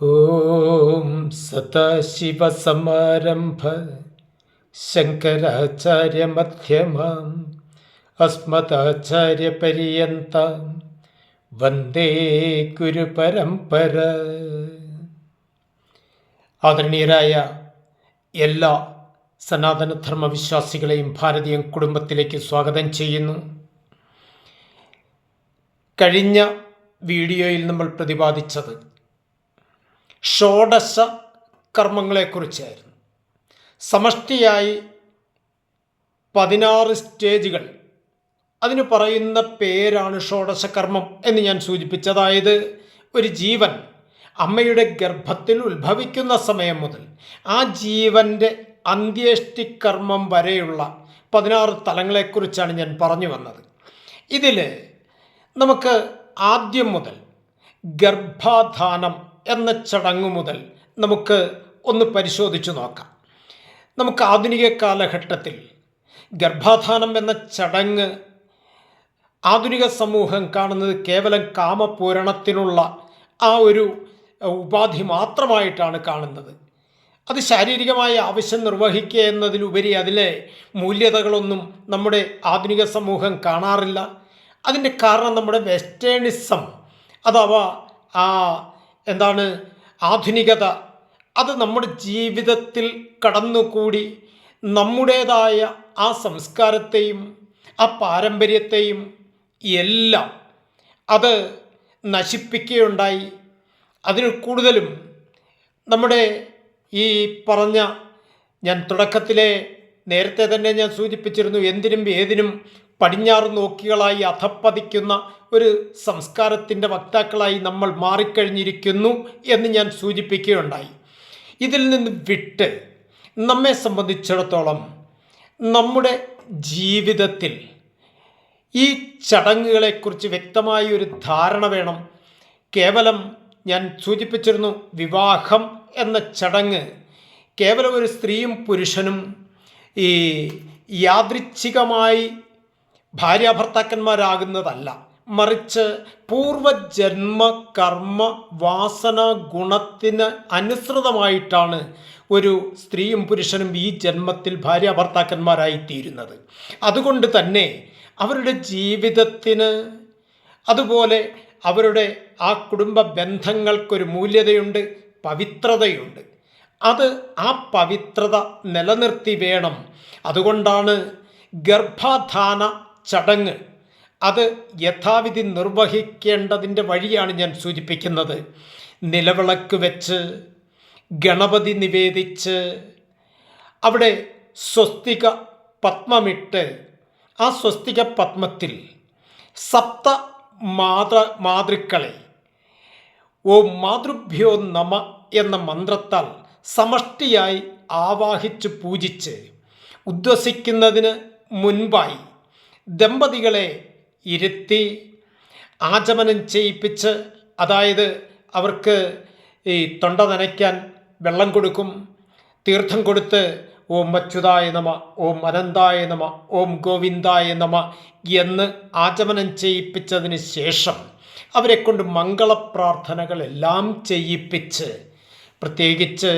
ഓം സദാശിവസമാരംഭ ശങ്കരാചാര്യമധ്യമാം അസ്മദാചാര്യപര്യന്താം വന്ദേ ഗുരുപരംപര ആദരണീയരായ എല്ലാ സനാതനധർമ്മ വിശ്വാസികളെയും ഭാരതീയ കുടുംബത്തിലേക്ക് സ്വാഗതം ചെയ്യുന്നു. കഴിഞ്ഞ വീഡിയോയിൽ നമ്മൾ പ്രതിപാദിച്ചത് ഷോഡശ കർമ്മങ്ങളെക്കുറിച്ചായിരുന്നു. സമഷ്ടിയായി പതിനാറ് സ്റ്റേജുകൾ. അതിന് പറയുന്ന പേരാണ് ഷോഡശ കർമ്മം എന്ന് ഞാൻ സൂചിപ്പിച്ചു അതായത് ഒരു ജീവൻ അമ്മയുടെ ഗർഭത്തിൽ ഉത്ഭവിക്കുന്ന സമയം മുതൽ ആ ജീവന്റെ അന്ത്യേഷ്ടികർമ്മം വരെയുള്ള പതിനാറ് തലങ്ങളെക്കുറിച്ചാണ് ഞാൻ പറഞ്ഞു വന്നത്. ഇതിൽ നമുക്ക് ആദ്യം മുതൽ ഗർഭാധാനം എന്ന ചടങ്ങ് മുതൽ നമുക്ക് ഒന്ന് പരിശോധിച്ചു നോക്കാം. നമുക്ക് ആധുനിക കാലഘട്ടത്തിൽ ഗർഭാധാനം എന്ന ചടങ്ങ് ആധുനിക സമൂഹം കാണുന്നത് കേവലം കാമപൂരണത്തിനുള്ള ആ ഒരു ഉപാധി മാത്രമായിട്ടാണ് കാണുന്നത്. അത് ശാരീരികമായ ആവശ്യം നിർവഹിക്കുക എന്നതിലുപരി അതിലെ മൂല്യതകളൊന്നും നമ്മുടെ ആധുനിക സമൂഹം കാണാറില്ല. അതിന്റെ കാരണം നമ്മുടെ വെസ്റ്റേണിസം അഥവാ ആ എന്താണ്? ആധുനികത. അത് നമ്മുടെ ജീവിതത്തിൽ കടന്നുകൂടി നമ്മുടേതായ ആ സംസ്കാരത്തെയും ആ പാരമ്പര്യത്തെയും എല്ലാം അത് നശിപ്പിക്കുകയുണ്ടായി. അതിന് കൂടുതലും നമ്മുടെ ഈ പറഞ്ഞ ഞാൻ തുടക്കത്തിലെ നേരത്തെ തന്നെ ഞാൻ സൂചിപ്പിച്ചിരുന്നു എന്തിനും ഏതിനും പടിഞ്ഞാറ് നോക്കികളായി അധപ്പതിക്കുന്ന ഒരു സംസ്കാരത്തിന്റെ വക്താക്കളായി നമ്മൾ മാറിക്കഴിഞ്ഞിരിക്കുന്നു എന്ന് ഞാൻ സൂചിപ്പിക്കുകയുണ്ടായി. ഇതിൽ നിന്ന് വിട്ട് നമ്മെ സംബന്ധിച്ചിടത്തോളം നമ്മുടെ ജീവിതത്തിൽ ഈ ചടങ്ങുകളെക്കുറിച്ച് വ്യക്തമായ ഒരു ധാരണ വേണം. കേവലം ഞാൻ സൂചിപ്പിച്ചിരുന്നു വിവാഹം എന്ന ചടങ്ങ് കേവലം ഒരു സ്ത്രീയും പുരുഷനും ഈ യാദൃച്ഛികമായി ഭാര്യാഭർത്താക്കന്മാരാകുന്നതല്ല. മറിച്ച് പൂർവജന്മ കർമ്മ വാസന ഗുണത്തിന് അനുസൃതമായിട്ടാണ് ഒരു സ്ത്രീയും പുരുഷനും ഈ ജന്മത്തിൽ ഭാര്യാഭർത്താക്കന്മാരായി തീരുന്നത് അതുകൊണ്ട് തന്നെ അവരുടെ ജീവിതത്തിന് അതുപോലെ അവരുടെ ആ കുടുംബ ബന്ധങ്ങൾക്കൊരു മൂല്യതയുണ്ട് പവിത്രതയുണ്ട്. അത് ആ പവിത്രത നിലനിർത്തി വേണം. അതുകൊണ്ടാണ് ഗർഭാധാന ചടങ്ങ്. അത് യഥാവിധി നിർവഹിക്കേണ്ടതിന്റെ വഴിയാണ് ഞാൻ സൂചിപ്പിക്കുന്നത്. നിലവിളക്ക് വെച്ച് ഗണപതി നിവേദിച്ച് അവിടെ സ്വസ്തിക പത്മമിട്ട് ആ സ്വസ്തിക പത്മത്തിൽ സപ്ത മാതൃ മാതൃക്കളെ ഓ മാതൃഭ്യോ നമ എന്ന മന്ത്രത്താൽ സമഷ്ടിയായി ആവാഹിച്ച് പൂജിച്ച് ഉദ്വസിക്കുന്നതിന് മുൻപായി ദമ്പതികളെ ഇരുത്തി ആചമനം ചെയ്യിപ്പിച്ച് അതായത് അവർക്ക് ഈ തൊണ്ട നനയ്ക്കാൻ വെള്ളം കൊടുക്കും തീർത്ഥം കൊടുത്ത് ഓം അച്യുതായ നമ ഓം അനന്തായ നമ ഓം ഗോവിന്ദായ നമ എന്ന് ആചമനം ചെയ്യിപ്പിച്ചതിന് ശേഷം അവരെ കൊണ്ട് മംഗളപ്രാർത്ഥനകളെല്ലാം ചെയ്യിപ്പിച്ച് പ്രത്യേകിച്ച്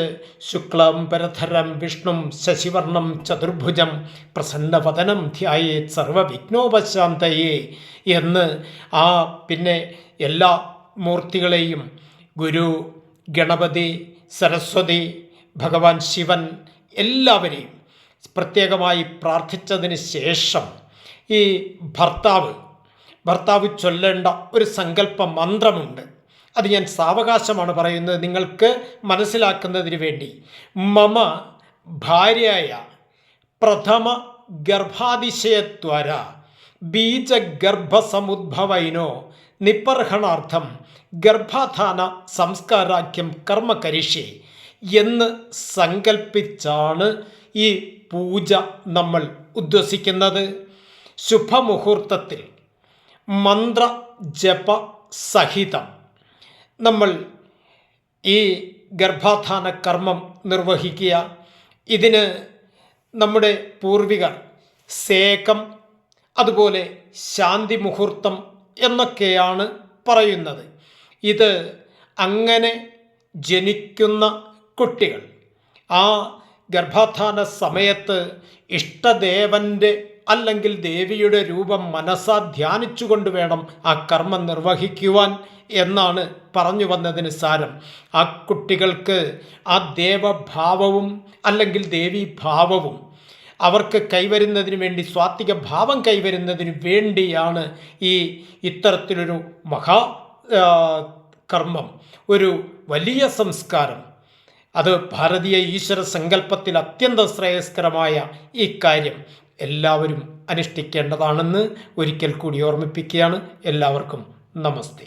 ശുക്ലം പരധരം വിഷ്ണു ശശിവർണം ചതുർഭുജം പ്രസന്നവതനം ധ്യായേ സർവവിഘ്നോപശാന്തയെ എന്ന് ആ പിന്നെ എല്ലാ മൂർത്തികളെയും ഗുരു ഗണപതി സരസ്വതി ഭഗവാൻ ശിവൻ എല്ലാവരെയും പ്രത്യേകമായി പ്രാർത്ഥിച്ചതിന് ശേഷം ഈ ഭർത്താവ് ഭർത്താവ് ചൊല്ലേണ്ട ഒരു സങ്കല്പ മന്ത്രമുണ്ട്. അത് ഞാൻ സാവകാശമാണ് പറയുന്നത് നിങ്ങൾക്ക് മനസ്സിലാക്കുന്നതിന് വേണ്ടി. മമ ഭാര്യയായ പ്രഥമ ഗർഭാതിശയത്വര ബീജഗർഭസമുദ്ഭവൈനോ നിപ്പർഹണാർത്ഥം ഗർഭാധാന സംസ്കാരാഖ്യം കർമ്മ കരിഷ്യേ എന്ന് സങ്കൽപ്പിച്ചാണ് ഈ പൂജ നമ്മൾ ഉദ്വസിക്കുന്നത്. ശുഭമുഹൂർത്തത്തിൽ മന്ത്ര ജപ സഹിതം നമ്മൾ ഈ ഗർഭാധാന കർമ്മം നിർവഹിക്കുക. ഇതിന് നമ്മുടെ പൂർവികർ സേകം അതുപോലെ ശാന്തി മുഹൂർത്തം എന്നൊക്കെയാണ് പറയുന്നത്. ഇത് അങ്ങനെ ജനിക്കുന്ന കുട്ടികൾ. ആ ഗർഭാധാന സമയത്ത് ഇഷ്ടദേവന്റെ അല്ലെങ്കിൽ ദേവിയുടെ രൂപം മനസ്സാ ധ്യാനിച്ചുകൊണ്ട് വേണം ആ കർമ്മം നിർവഹിക്കുവാൻ എന്നാണ് പറഞ്ഞു വന്നതിന് സാരം. ആ കുട്ടികൾക്ക് ആ ദേവഭാവവും അല്ലെങ്കിൽ ദേവീഭാവവും അവർക്ക് കൈവരുന്നതിന് വേണ്ടി സ്വാത്വിക ഭാവം കൈവരുന്നതിന് വേണ്ടിയാണ് ഈ ഇത്തരത്തിലൊരു മഹാ കർമ്മം. ഒരു വലിയ സംസ്കാരം. അത് ഭാരതീയ ഈശ്വര സങ്കല്പത്തിൽ അത്യന്തം ശ്രേയസ്കരമായ ഈ കാര്യം എല്ലാവരും അനുഷ്ഠിക്കേണ്ടതാണെന്ന് ഒരിക്കൽ കൂടി ഓർമ്മിപ്പിക്കുകയാണ്. എല്ലാവർക്കും നമസ്തേ.